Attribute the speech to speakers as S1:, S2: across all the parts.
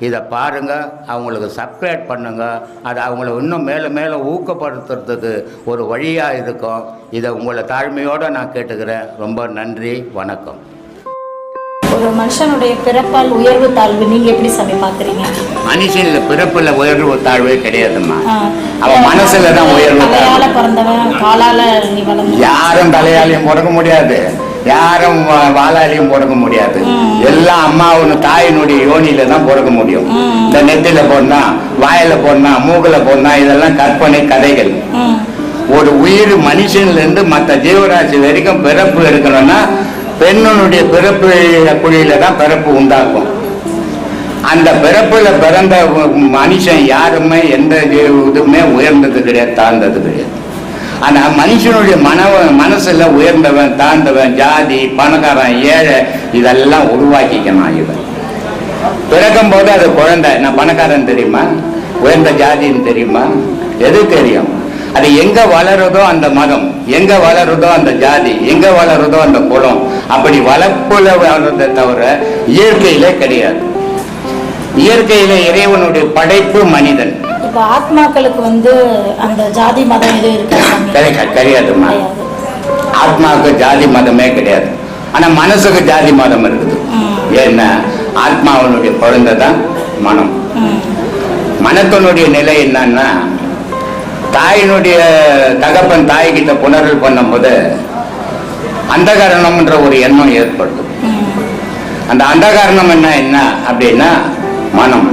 S1: இதை பாருங்க அவங்களுக்கு சப்ஸ்கிரைப் பண்ணுங்க. அது அவங்கள இன்னும் மேலும் மேலும் ஊக்கப்படுத்துறதுக்கு ஒரு வழியாக இருக்கும். இதை உங்களை தாழ்மையோடு நான் கேட்டுக்கிறேன். ரொம்ப நன்றி வணக்கம்.
S2: ஒரு மனுஷனுடைய பிறப்பால் உயர்வு தாழ்வு நீங்க எப்படி சாமி பாக்குறீங்க
S1: மனுஷனில் பிறப்பில் உயர்வு தாழ்வே கிடையாதும்மா.
S2: ஆ.
S1: அவன் மனசுல தான் உயர்வு
S2: தலையால. பிறந்தவன் காலால நீ வளர்ந்த
S1: யாரும் தலையாலையும் பிறக்க முடியாது. யாரும் வா- வாளாலையும் பிறக்க முடியாது. எல்லாம் அம்மாவின் தாயினுடைய யோனியில தான் பிறக்க முடியும். இந்த நெத்தில போனா வாயில போனா மூக்குல போனா இதெல்லாம் கற்பனை கதைகள். ஒரு உயிர் மனுஷன்ல இருந்து மற்ற ஜீவராசி வரைக்கும் பிறப்பு இருக்கணும்னா பெண்ணுடைய பிறப்பு குழியில தான் பிறப்பு உண்டாக்கும் அந்த பிறப்புல பிறந்த மனுஷன் யாருமே எந்த இதுவுமே உயர்ந்தது கிடையாது தாழ்ந்தது கிடையாது. ஆனால் மனுஷனுடைய மனவ மனசில் உயர்ந்தவன் தாழ்ந்தவன் ஜாதி பணக்காரன் ஏழை இதெல்லாம் உருவாக்கிக்கணும் இவன். பிறக்கும் போது அது குழந்தை. நான் பணக்காரன் தெரியுமா? உயர்ந்த ஜாதின்னு தெரியுமா? எது தெரியும்? அது எங்க வளருதோ அந்த மதம். எங்க வளருதோ அந்த ஜாதி. எங்க வளருதோ அந்த குலம் அப்படி வளர்ப்புல வளர்றதை தவிர இயற்கையிலே கிடையாது. இயற்கையில இறைவனுடைய படைப்பு மனிதன்.
S2: இப்ப ஆத்மாக்களுக்கு வந்து அந்த ஜாதி மதம் எதுவும் இருக்கா
S1: கிடையாதுமா
S2: கிடையாது.
S1: ஆத்மாவுக்கு ஜாதி மதமே கிடையாது. ஆனா மனசுக்கு ஜாதி மதம் இருக்குது. ஏன்னா ஆத்மாவனுடைய குழந்தை தான் மனம். மனத்தினுடைய நிலை என்னன்னா தாயினுடைய தகப்பன் தாய்கிட்ட புணரல் பண்ணும்போது அந்தகரணம்ன்ற ஒரு எண்ணம் ஏற்படுது. அந்த அந்தகரணம் என்ன என்ன அப்படின்னா மனம்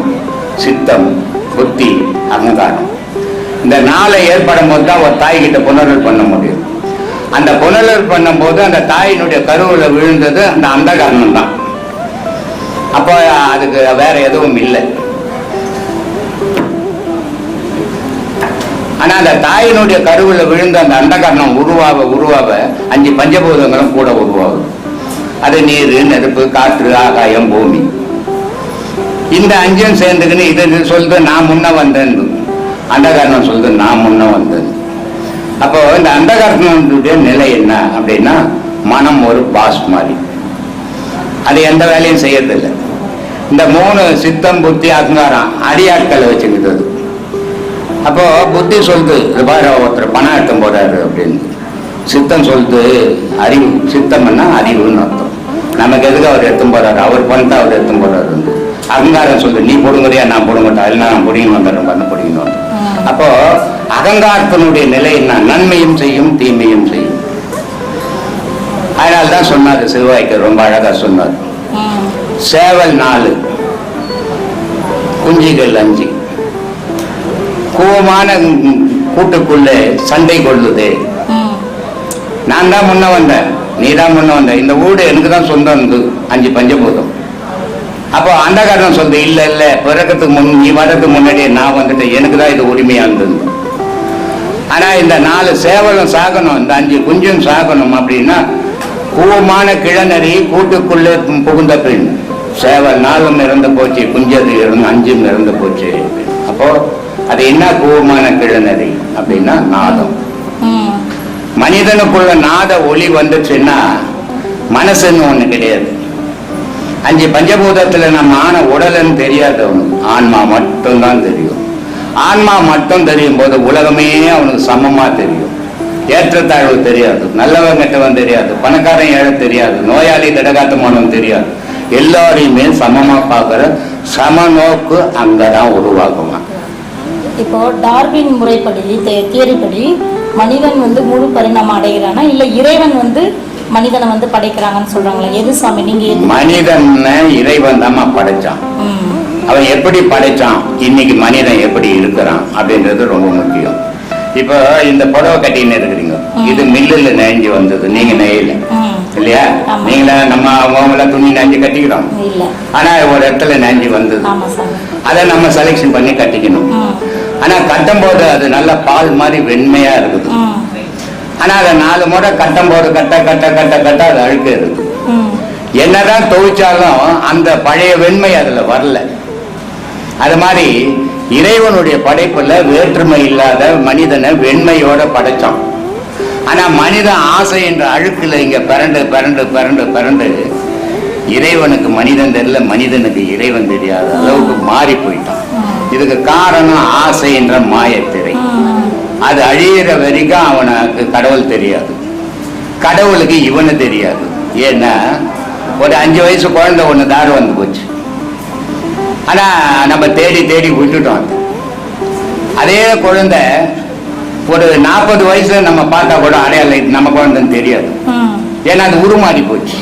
S1: சித்தம் புத்தி அகங்காரம். இந்த நாளை ஏற்படும் போது தான் ஒரு தாய்கிட்ட புனரல் பண்ண முடியும். அந்த புணரல் பண்ணும்போது அந்த தாயினுடைய கருவில் விழுந்தது அந்த அந்தகரணம் தான். அப்போ அதுக்கு வேற எதுவும் இல்லை. ஆனா அந்த தாயினுடைய கருவில் விழுந்த அந்த அண்டகரணம் உருவாக உருவாக அஞ்சு பஞ்சபூதங்களும் கூட உருவாகும். அது நீர் நெருப்பு காற்று ஆகாயம் பூமி. இந்த அஞ்சும் சேர்ந்துக்கின்னு இது சொல்லுது நான் முன்ன வந்தேன். அண்டகாரணம் சொல்லுது நான் முன்ன வந்தேன். அப்போ இந்த அண்டகரணனுடைய நிலை என்ன அப்படின்னா மனம் ஒரு பாஸ் மாதிரி. அது எந்த வேலையும் செய்யறதில்லை. இந்த மூணு சித்தம் புத்தி அகங்காரம் அடியாட்களை வச்சுக்கிட்டது. அப்போ புத்தி சொல்லுது இது பாரு ஒருத்தர் பணம் எடுத்து போறாரு அப்படின்னு. சித்தம் சொல்லுது அறிவு சித்தம்னா அறிவுன்னு அர்த்தம். நமக்கு எதுக்கு அவர் எடுத்து போறாரு? அவர் பணத்தை அவர் எடுத்து போறாரு அகங்காரம் சொல்லுது நீ போடுங்கறியா நான் போட மாட்டேன் இல்லை நான் பிடிக்கணும் வந்துடுறேன் பண்ண பிடிக்கணும் வந்துடுறேன். அப்போ அகங்காரத்தினுடைய நிலை என்ன? நன்மையும் செய்யும் தீமையும் செய்யும். அதனால தான் சொன்னார் சிறுவாய்க்கு ரொம்ப அழகா சொன்னார். சேவல் நாலு. குஞ்சுகள் அஞ்சு. கூவமான கூட்டுக்குள்ளே சண்டை கொள்ளுதே. நான் தான் முன்ன வந்தேன். நீ தான் முன்ன வந்த இந்த வீடு எனக்கு தான் சொந்தம் அஞ்சு பஞ்சபூதம். அப்போ அந்த காரணம் சொல்லுது இல்ல இல்ல பிறக்கிறதுக்கு முன் நீ வர்றதுக்கு முன்னாடியே நான் வந்துட்டு எனக்கு தான் இது உரிமையா இருந்தது. ஆனா இந்த நாலு சேவலும் சாகணும் இந்த அஞ்சு குஞ்சும் சாகணும் அப்படின்னா கூவமான கிழநறி கூட்டுக்குள்ளே புகுந்த பெண் சேவல் நாலும் இறந்து போச்சு குஞ்சது இறந்து அஞ்சும் இறந்து போச்சு. அப்போ அது என்ன கூவமான கிழநறி அப்படின்னா நாதம். மனிதனுக்குள்ள நாத ஒளி வந்துச்சுன்னா மனசுன்னு ஒண்ணு கிடையாது. அஞ்சு பஞ்சபூதத்துல நம்ம ஆன உடல்னு தெரியாது அவனுக்கு ஆன்மா மட்டும்தான் தெரியும். ஆன்மா மட்டும் தெரியும் போது உலகமே அவனுக்கு சமமா தெரியும். ஏற்றத்தாழ்வு தெரியாது. நல்லவன் கெட்டவன் தெரியாது. பணக்காரன் ஏழை தெரியாது. நோயாளி திடகாத்தமானவன் தெரியாது. எல்லாரையுமே சமமா சம சமநோக்கு அங்கதான் உருவாகுவான்
S2: இப்போ டார்வின் முறைப்படி தே- தியரிப்படி மனிதன் வந்து முழு பரிணாமம் அடைகிறானா? இல்ல இறைவன் வந்து மனிதனை வந்து படைக்கிறாங்கன்னு சொல்றாங்களா. எது சுவாமி நீங்க
S1: மனிதனை இறைவன் தாம்மா படைச்சான். அவன் எப்படி படைச்சான்? இன்னைக்கு மனிதன் எப்படி இருக்கிறான் அப்படின்றது ரொம்ப முக்கியம். இப்போ இந்த புடவை கட்டின்னு இருக்கிறீங்க. இது மில்லுல நெஞ்சு வந்தது. நீங்க நெய்யல. இல்லையா. நீங்களா நம்ம அவங்கள துணி நெஞ்சு கட்டிக்கிறோம். ஆனா ஒரு இடத்துல நெஞ்சு வந்தது.
S2: சாமி.
S1: அதை நம்ம செலெக்ஷன் பண்ணி கட்டிக்கணும். ஆனா கட்டும் போது அது நல்ல பால் மாதிரி வெண்மையா இருக்குது.
S2: ஆனால்
S1: ஆனா அதை நாலு முறை கட்டம் போடு கட்ட கட்ட கட்ட கட்ட அது அழுக்கு
S2: இருக்கு
S1: என்னதான் துவைச்சாலும் அந்த பழைய வெண்மை அதுல வரல. அது மாதிரி இறைவனுடைய படைப்புல வேற்றுமை இல்லாத மனிதனை வெண்மையோட படைச்சான். ஆனா மனிதன் ஆசை என்ற அழுக்குல இங்க பிறண்டு பிறண்டு பிறண்டு பிறண்டு இறைவனுக்கு மனிதன் தெரியல மனிதனுக்கு இறைவன் தெரியாத அளவுக்கு மாறி போயிட்டான். இதுக்கு காரணம் ஆசை என்ற மாயத்திரை. அது அழியிற வரைக்கும் அவனுக்கு கடவுள் தெரியாது. கடவுளுக்கு இவனு தெரியாது. ஏன்னா ஒரு அஞ்சு வயசு குழந்தை ஒன்று தாறு வந்து போச்சு. ஆனா நம்ம தேடி தேடி விட்டுட்டோம் அது. குழந்தை ஒரு நாற்பது வயசுல நம்ம பார்த்தா கூட அடையாளம் நம்ம குழந்தைன்னு தெரியாது. ஏன்னா அது உருமாறி போச்சு.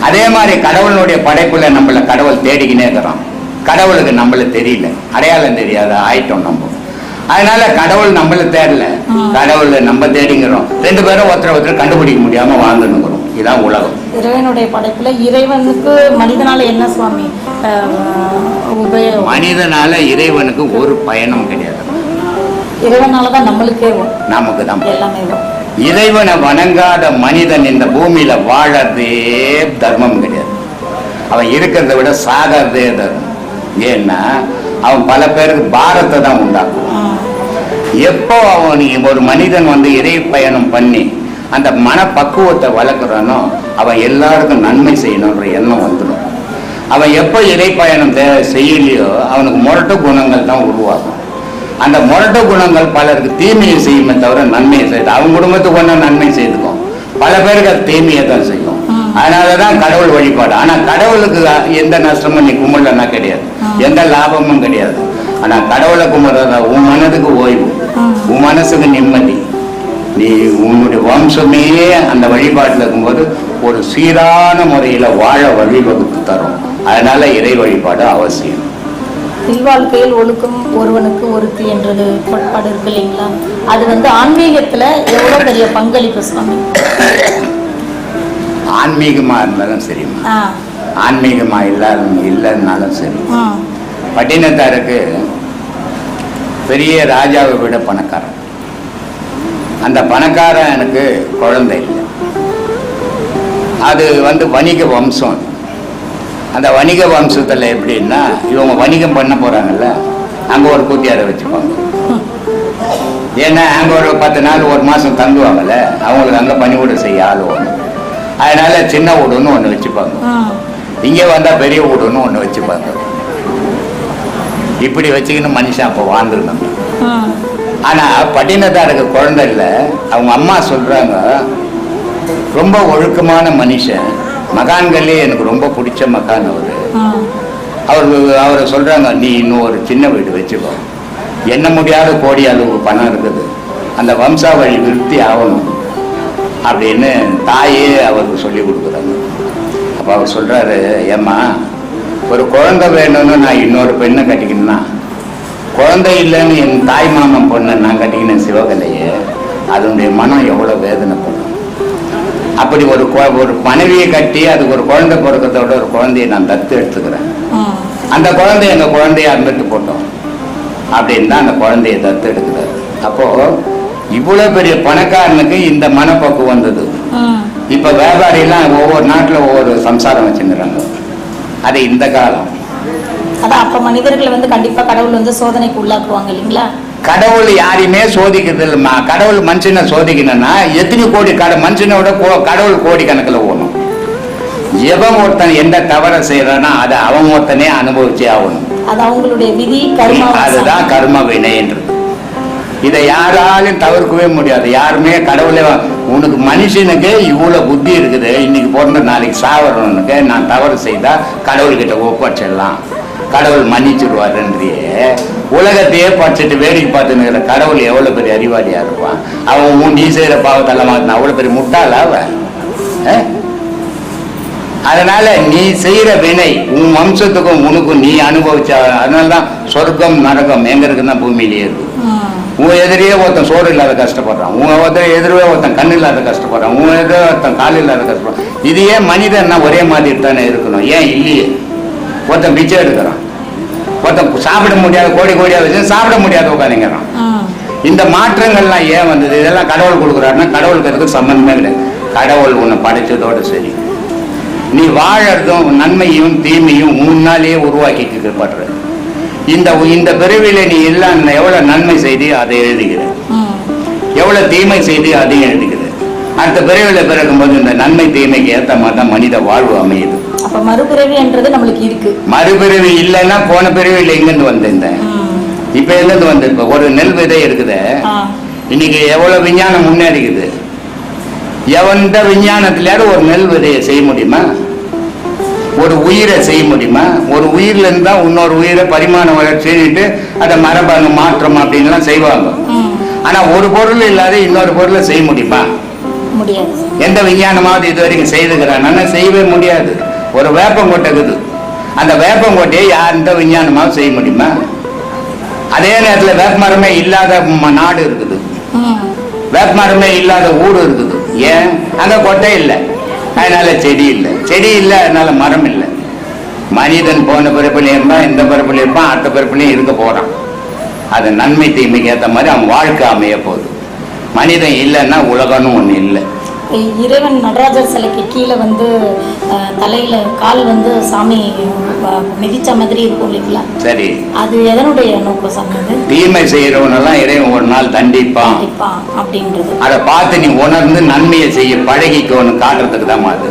S1: அதே மாதிரி கடவுளுடைய படைப்புல நம்மள கடவுள் தேடிக்கினே இருக்கிறான். கடவுளுக்கு நம்மள தெரியல. அடையாளம் தெரியாத ஆயிட்டோம் நம்ம. அதனால கடவுள் நம்மள தேடல. கடவுள் நம்ம தேடிங்கிறோம். ரெண்டு பேரும் ஒருத்தர் ஒருத்தர் கண்டுபிடிக்க முடியாம வாழ்ந்துனுக்குறோம் இதான் உலகம்.
S2: இறைவனுடைய படைப்புல இறைவனுக்கு மனிதனால என்ன சுவாமி?
S1: மனிதனால இறைவனுக்கு ஒரு பயணம் கிடையாது.
S2: இறைவனால தான் நம்மளுக்கே.
S1: நமக்கு தான்.
S2: எல்லாமே
S1: இறைவனை வணங்காத மனிதன் இந்த பூமியில வாழறதே தர்மம் கிடையாது. அவன் இருக்கிறத விட சாகிறதே தர்மம். ஏன்னா அவன் பல பேருக்கு பாரத்தை தான் உண்டாக்குவான்
S2: ம்,
S1: எப்போ அவன் நீ ஒரு மனிதன் வந்து இறை பயணம் பண்ணி அந்த மனப்பக்குவத்தை வளர்க்குறானோ அவன் எல்லாருக்கும் நன்மை செய்யணுன்ற எண்ணம் வந்துடும். அவன் எப்போ இறை பயணம் செய்யலையோ அவனுக்கு முரட்டு குணங்கள் தான் உருவாகும். அந்த முரட்டு குணங்கள் பலருக்கு தீமையை செய்யுமே தவிர நன்மையை செய்யுது. அவன் குடும்பத்துக்கு ஒன்றும் நன்மை செய்துக்கும். பல பேருக்கு அது தீமையை தான் செய்யும். அதனால தான் கடவுள் வழிபாடு. ஆனா கடவுளுக்கு எந்த நஷ்டமும் நீ கும்பிடலன்னா கிடையாது. எந்த லாபமும் கிடையாது. ஆனா கடவுளை கும்பிடுறத உன் மனதுக்கு ஓய்வு. உன் மனசுக்கு நிம்மதி. நீ உன்னுடைய வம்சமே அந்த வழிபாட்டில் இருக்கும்போது ஒரு சீரான முறையில வாழ வழிவகுத்து தரும். அதனால இறை வழிபாடு அவசியம்.
S2: இல்வாழ்க்கையில் ஒழுக்கம் ஒருவனுக்கு ஒருத்தி என்றது கோட்பாடு இருக்கு இல்லைங்களா? அது வந்து ஆன்மீகத்துல எவ்வளவு பெரிய பங்களிப்பு சுவாமி?
S1: ஆன்மீகமா இருந்தாலும் சரிம்மா. ஆன்மீகமா இல்லாத இல்லைன்னாலும் சரி. பட்டினத்தாருக்கு பெரிய ராஜாவை விட பணக்காரன். அந்த பணக்காரன் எனக்கு குழந்தை. இல்லை அது வந்து வணிக வம்சம். அந்த வணிக வம்சத்தில் எப்படின்னா இவங்க வணிகம் பண்ண போகிறாங்கல்ல அங்கே ஒரு கூத்தியாரை வச்சுப்பாங்க. ஏன்னா அங்கே ஒரு பத்து நாள் ஒரு மாதம் தங்குவாங்கல்ல அவங்களுக்கு அங்கே பணிவிட செய்ய ஆள் ஒன்று அதனால சின்ன வீடுன்னு ஒன்று வச்சுப்பாங்க. இங்கே வந்தால் பெரிய வீடுன்னு ஒன்று வச்சுப்பாங்க. இப்படி வச்சுக்கின்னு மனுஷன் அப்போ வாழ்ந்துருந்தாங்க
S2: ம்
S1: ஆனால் பட்டினத்தாருக்கு குழந்தை இல்லை. அவங்க அம்மா சொல்கிறாங்க ரொம்ப ஒழுக்கமான மனுஷன். மகான்களே எனக்கு ரொம்ப பிடிச்ச மகான் அவர். அவர் அவரை சொல்கிறாங்க நீ இன்னும் ஒரு சின்ன வீடு வச்சுக்கோ. எண்ண முடியாத கோடி அளவு பணம் இருக்குது. அந்த வம்சாவழி விருத்தி ஆகணும். அப்படின்னு தாயே அவருக்கு சொல்லி கொடுக்குறாங்க. அப்போ அவர் சொல்கிறாரு ஏம்மா ஒரு குழந்தை வேணும்னு நான் இன்னொரு பெண்ணை கட்டிக்கணும்னா குழந்தை இல்லைன்னு என் தாய் மாமன் பொண்ணை நான் கட்டிக்கினேன் சிவகலையே அதனுடைய மனம் எவ்வளோ வேதனை பண்ணும். அப்படி ஒரு ஒரு மனைவியை கட்டி அதுக்கு ஒரு குழந்தை பிறக்கிறத விட ஒரு குழந்தையை நான் தத்து எடுத்துக்கிறேன். அந்த குழந்தை எங்க குழந்தைய அறுந்துட்டு போட்டோம். அப்படின்னு தான் அந்த குழந்தைய தத்து எடுக்கிறாரு. அப்போ இவ்வளவு பெரிய பணக்காரனுக்கு இந்த மனப்பக்குவம் வந்தது. இப்ப வியாபாரிலாம் ஒவ்வொரு நாட்டுல ஒவ்வொரு சம்சாரம் வச்சுக்கிறாங்க அது இந்த காலம்.
S2: அதான் அப்ப மனிதர்களை வந்து கண்டிப்பா கடவுள் வந்து சோதனைக்கு உள்ளாக்குவாங்க இல்லைங்களா?
S1: கடவுள் யாரையுமே சோதிக்கிறது இல்லைம்மா கடவுள் மனுஷனை சோதிக்கணும்னா எத்தனை கோடி கட மனுஷனோட கடவுள் கோடி கணக்கில் ஓணும் எவன் ஒருத்தன் எந்த தவறை செய்யறானோ அதை அவன் ஒருத்தனே அனுபவிச்சே ஆகணும்.
S2: அது அவங்களுடைய விதி
S1: அதுதான் கர்ம வினைன்றது. இதை யாராலும் தவிர்க்கவே முடியாது. யாருமே கடவுளே உனக்கு மனுஷனுக்கு இவ்வளோ புத்தி இருக்குது. இன்னைக்கு பிறந்த நாளைக்கு சாவரனுக்கு நான் தவறு செய்தால் கடவுள்கிட்ட ஒப்படைச்சிடலாம். கடவுள் மன்னிச்சிருவாருன்றியே உலகத்தையே படிச்சுட்டு வேடிக்கை பார்த்துன்னு கடவுள் எவ்வளோ பெரிய அறிவாளியாக இருப்பான். அவன் உன் நீ செய்கிற பாவத்தெல்லாம் மாத்தினா அவ்வளோ பெரிய முட்டாளா அவன்? அதனால நீ செய்கிற வினை உன் வம்சத்துக்கும் உனக்கும் நீ அனுபவிச்ச அதனாலதான் சொர்க்கம் நரகம் எங்க இருக்குன்னா பூமியிலேயே இருக்கு. உன் எதிரியே ஒருத்தன் சோறு இல்லாத கஷ்டப்படுறான். உன் ஒருத்தன் எதிரே ஒருத்தன் கண் இல்லாத கஷ்டப்படுறான். உன் எதிரே ஒருத்தன் கால் இல்லாத கஷ்டப்படுறான். இது ஏன் மனிதன்னா ஒரே மாதிரி தானே இருக்கணும்? ஏன் இல்லையே? ஒருத்தன் பிச்சை எடுக்கிறான். ஒருத்தன் சாப்பிட முடியாத கோடி கோடியா வச்சு சாப்பிட முடியாத உட்காந்துங்கிறான். இந்த மாற்றங்கள்லாம் ஏன் வந்தது? இதெல்லாம் கடவுள் கொடுக்குறாருன்னா கடவுளுக்கு அதுக்கு சம்பந்தமே கிடையாது. கடவுள் உன்னை படைச்சதோட சரி. நீ வாழறதும் நன்மையும் தீமையும் முன்னாலேயே உருவாக்கிட்டு படுற இந்த இந்த பிறவியில நீ எல்லாம் எவ்வளவு நன்மை செய்து அதை எழுதுகிற
S2: ம்.
S1: எவ்வளவு தீமை செய்து அதையும் எழுதுகிற அடுத்த பிறவியில பிறக்கும்போது இந்த நன்மை தீமைக்கு ஏத்த மாதிரி தான் மனித வாழ்வு அமையுது.
S2: அப்ப மறுபிறவின்றது நம்மளுக்கு இருக்கு.
S1: மறுபிறவி இல்லைன்னா போன பிறவியில எங்கிருந்து வந்திருந்தேன். இப்ப எங்கிருந்து வந்திருப்ப ஒரு நெல் விதை இருக்குதே. இன்னைக்கு எவ்வளவு விஞ்ஞானம் முன்னேறிக்குது? எவன்ட விஞ்ஞானத்திலேயாவது ஒரு நெல் விதையை செய்ய முடியுமா? ஒரு உயிரை செய்ய முடியுமா? ஒரு உயிர்ல இருந்தா இன்னொரு உயிரை பரிமாண வளர்ச்சின்னுட்டு அதை மரபணு மாற்றம் அப்படின்லாம் செய்வாங்க. ஆனா ஒரு பொருள் இல்லாத இன்னொரு பொருளை செய்ய முடியுமா?
S2: முடியாது.
S1: எந்த விஞ்ஞானமாவது இது வரைக்கும் செய்துக்கிறான். செய்யவே முடியாது. ஒரு வேப்பங்கொட்டை இருக்குது அந்த வேப்பங்கொட்டையை யார் எந்த விஞ்ஞானமாவது செய்ய முடியுமா? அதே நேரத்தில் வேப்பமரமே இல்லாத நாடு இருக்குது. வேப்பமரமே இல்லாத ஊடு இருக்குது. ஏன்? அங்க கொட்டை இல்லை. அதனால செடி இல்லை. செடி இல்லை அதனால மரம் இல்லை. மனிதன் போன பிறப்புலையும் இருப்பான் இந்த பிறப்புலையும் இருப்பான் அடுத்த பிறப்புலையும் இருக்க போறான். அது நன்மை தீமைக்கு ஏற்ற மாதிரி அவன் வாழ்க்கை அமைய போகுது. மனிதன் இல்லைன்னா உலகம்னு ஒன்று இல்லை.
S2: இறைவன் நடராஜர் சிலைக்கு கீழே வந்து தலையில கால் வந்து சாமி மிதிச்ச மாதிரி இருக்கும் இல்லைங்களா?
S1: சரி.
S2: அது எதனுடைய நோக்கம் சாமி
S1: தீமை செய்யறவனெல்லாம் இறைவன் ஒரு நாள் தண்டிப்பான்.
S2: அப்படின்றது.
S1: அதை பார்த்து நீ உணர்ந்து நன்மையை செய்ய பழகிக்கோன்னு காட்டுறதுக்கு தான் அது.